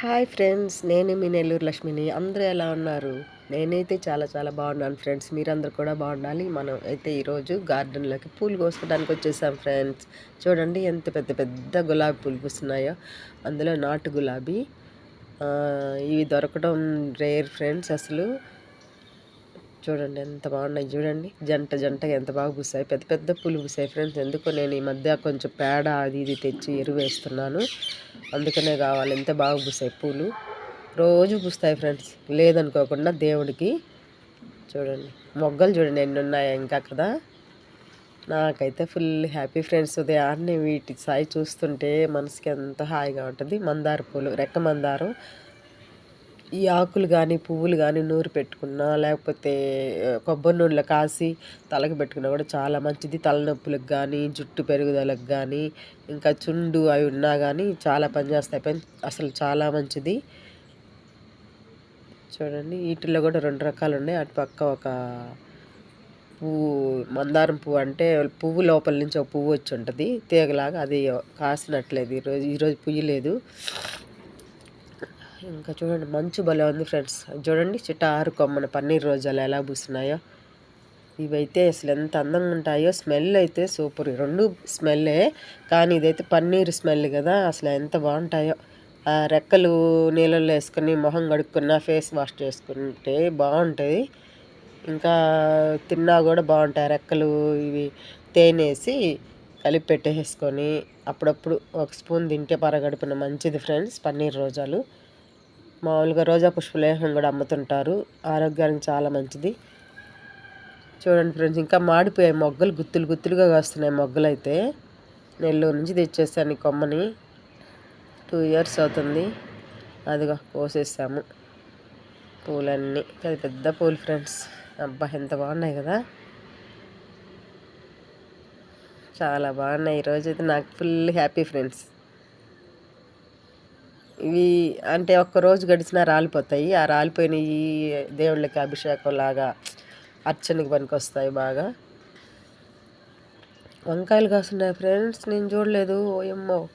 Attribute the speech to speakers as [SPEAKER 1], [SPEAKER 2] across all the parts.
[SPEAKER 1] Hi friends నేను మీ నెల్లూరు లక్ష్మిని. అందరూ ఎలా ఉన్నారు? నేనైతే చాలా చాలా బాగున్నాను ఫ్రెండ్స్. మీరందరూ కూడా బాగుండాలి. మనం అయితే ఈరోజు గార్డెన్లోకి పూలు కోసుకోవడానికి వచ్చేసాం ఫ్రెండ్స్. చూడండి ఎంత పెద్ద పెద్ద గులాబీ పూలు పూస్తున్నాయో. అందులో నాటు గులాబీ. ఇవి దొరకడం రేర్ ఫ్రెండ్స్ అసలు. చూడండి ఎంత బాగున్నాయి చూడండి. జంట జంటగా ఎంత బాగా పూసాయి. పెద్ద పెద్ద పూలు పూసాయి ఫ్రెండ్స్ ఎందుకో నేను ఈ మధ్య కొంచెం పేడ అది ఇది తెచ్చి ఎరువు వేస్తున్నాను. అందుకనే కావాలి. ఎంత బాగా పూసాయి పూలు. రోజు పూస్తాయి ఫ్రెండ్స్ లేదనుకోకుండా దేవుడికి చూడండి. మొగ్గలు చూడండి ఎన్ని ఉన్నాయి ఇంకా కదా. నాకైతే ఫుల్ హ్యాపీ ఫ్రెండ్స్ ఉదయాన్నే వీటి సాయి చూస్తుంటే మనసుకి ఎంత హాయిగా ఉంటుంది. మందార పూలు రెక్క మందారం. ఈ ఆకులు కానీ పువ్వులు కానీ నూరు పెట్టుకున్నా లేకపోతే కొబ్బరి నూనెలో కాసి తలకి పెట్టుకున్నా కూడా చాలా మంచిది. తలనొప్పులకు కానీ జుట్టు పెరుగుదలకు కానీ ఇంకా చుండు అవి ఉన్నా కానీ చాలా పనిచేస్తాయి అసలు చాలా మంచిది. చూడండి వీటిల్లో కూడా రెండు రకాలు ఉన్నాయి. అటు పక్క ఒక పువ్వు మందారం పువ్వు అంటే పువ్వు లోపల నుంచి ఒక పువ్వు వచ్చి ఉంటుంది. తీగలాగా అది కాసినట్లేదు. ఈరోజు ఈరోజు పుయ్యలేదు. ఇంకా చూడండి మంచు భలే ఉంది ఫ్రెండ్స్. చూడండి చిటారు కొమ్మన పన్నీర్ రోజాలు ఎలా పూస్తున్నాయో. ఇవైతే అసలు ఎంత అందంగా ఉంటాయో స్మెల్ అయితే సూపర్. రెండు స్మెల్లే కానీ ఇదైతే పన్నీర్ స్మెల్ కదా అసలు ఎంత బాగుంటాయో. రెక్కలు నీళ్ళల్లో వేసుకుని మొహం కడుక్కున్నా ఫేస్ వాష్ చేసుకుంటే బాగుంటుంది. ఇంకా తిన్నా కూడా బాగుంటాయి రెక్కలు ఇవి తేనేసి కలిపి పెట్టేసుకొని అప్పుడప్పుడు ఒక స్పూన్ తింటే పరగడుపున మంచిది ఫ్రెండ్స్ పన్నీర్ రోజాలు. మామూలుగా రోజా పుష్పలేహం కూడా అమ్ముతుంటారు. ఆరోగ్యానికి చాలా మంచిది. చూడండి ఫ్రెండ్స్ ఇంకా మాడిపోయాయి మొగ్గలు గుత్తులు గుత్తులుగా కాస్తున్నాయి మొగ్గలు అయితే నెల్లూరు నుంచి తెచ్చేసాను ఈ కొమ్మని. టూ ఇయర్స్ అవుతుంది. అదిగా కోసేసాము పూలన్నీ. పెద్ద పెద్ద పూలు ఫ్రెండ్స్. అబ్బా ఎంత బాగున్నాయి కదా. చాలా బాగున్నాయి. ఈరోజైతే నాకు ఫుల్ హ్యాపీ ఫ్రెండ్స్. ఇవి అంటే ఒక్కరోజు గడిచినా రాలిపోతాయి. ఆ రాలిపోయిన ఈ దేవుళ్ళకి అభిషేకం లాగా అర్చనకి పనికి వస్తాయి బాగా. వంకాయలు కాస్తున్నాయి ఫ్రెండ్స్ నేను చూడలేదు. ఓయమ్మో.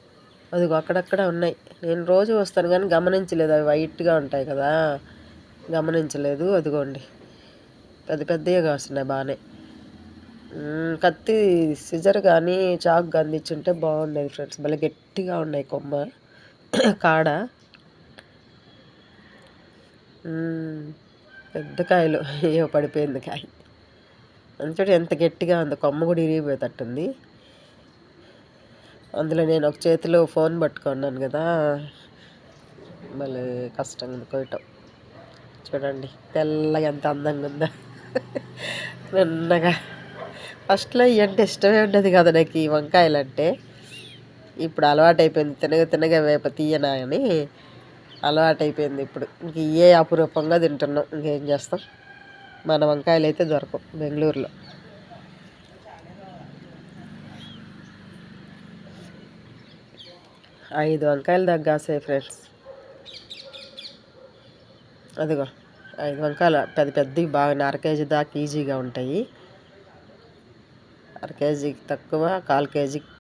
[SPEAKER 1] అదిగో అక్కడక్కడ ఉన్నాయి. నేను రోజు వస్తాను కానీ గమనించలేదు. అవి వైట్గా ఉంటాయి కదా. గమనించలేదు. అదిగోండి. పెద్ద పెద్దగా కాస్తున్నాయి బాగానే. కత్తి సిజర్ కానీ చాకు కానీ ఉంటే బాగుండేది ఫ్రెండ్స్. భలే గట్టిగా ఉన్నాయి కొమ్మ. కాడ. పెద్ద కాయలు. ఏవో పడిపోయింది కాయ. అంతటి ఎంత గట్టిగా ఉంది కొమ్మ కూడా ఇరిగిపోయేటట్టుంది. అందులో నేను ఒక చేతిలో ఫోన్ పట్టుకున్నాను కదా. మళ్ళీ కష్టంగా కొయ్యటం. చూడండి తెల్లగా ఎంత అందంగా ఉందా. నిన్నగా. ఫస్ట్లో ఇవంటే ఇష్టమే ఉండదు కదా నాకు ఈ వంకాయలు అంటే ఇప్పుడు అలవాటైపోయింది. తినగ తినగ వేప తీయనా అని అలవాటైపోయింది ఇప్పుడు. ఇంక ఏ అపురూపంగా తింటున్నాం. ఇంకేం చేస్తాం? మన వంకాయలు అయితే దొరకవు బెంగళూరులో. ఐదు వంకాయలు దగ్గాసాయి ఫ్రెండ్స్. అదిగో ఐదు వంకాయలు పెద్ద పెద్దవి బాగా అర కేజీ దాకా ఈజీగా ఉంటాయి. అర కేజీకి తక్కువ కాల్ కేజీ